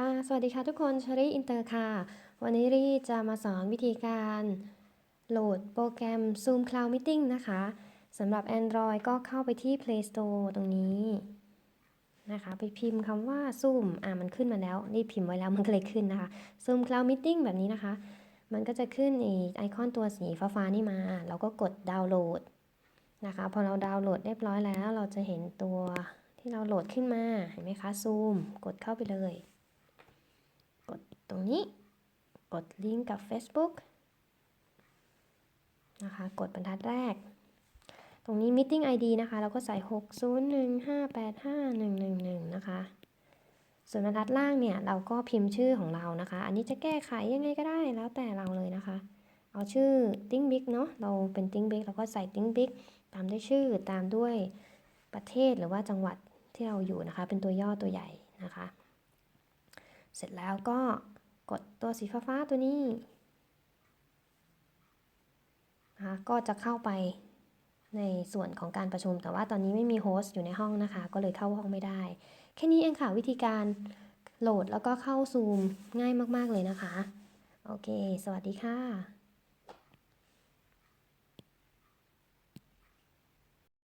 ค่ะ สวัสดีค่ะทุกคนชรีอินเตอร์ค่ะ วันนี้รีจะมาสอนวิธีการโหลดโปรแกรม Zoom Cloud Meeting นะคะสำหรับ Android ก็เข้าไปที่ Play Store ตรงนี้นะคะ ไปพิมพ์คำว่า Zoom อ่ามันขึ้นมาแล้วนี่พิมพ์ไว้แล้วมันก็เลยขึ้นนะคะ Zoom Cloud Meeting แบบนี้นะคะ มันก็จะขึ้นไอไอคอนตัวสีฟ้าๆนี่มา เราก็กดดาวน์โหลดนะคะ พอเราดาวน์โหลดเรียบร้อยแล้ว เราจะเห็นตัวที่เราโหลดขึ้นมา เห็นไหมคะ Zoom กดเข้าไปเลย กดตรงนี้ กดลิงก์กับ Facebook นะคะ กดบรรทัดแรก ตรงนี้ Meeting ID นะคะ เราก็ใส่ 601585111 นะคะ ส่วนบรรทัดล่างเนี่ย เราก็พิมพ์ชื่อของเรานะคะ อันนี้จะแก้ไขยังไงก็ได้แล้วแต่เราเลยนะคะ เอาชื่อ Think Big เนาะ เราเป็น Think Big เราก็ใส่ Think Big ตามด้วยชื่อตามด้วยประเทศหรือว่าจังหวัดที่เราอยู่นะคะ เป็นตัวย่อตัวใหญ่นะคะ เสร็จแล้วก็กดตัวสีฟ้าๆตัวนี้นะคะก็จะเข้าไปในส่วนของการประชุม แต่ว่าตอนนี้ไม่มีโฮสต์อยู่ในห้องนะคะ ก็เลยเข้าห้องไม่ได้ แค่นี้เองค่ะวิธีการโหลดแล้วก็เข้าซูมง่ายมาก ๆ เลยนะคะ โอเค สวัสดีค่ะ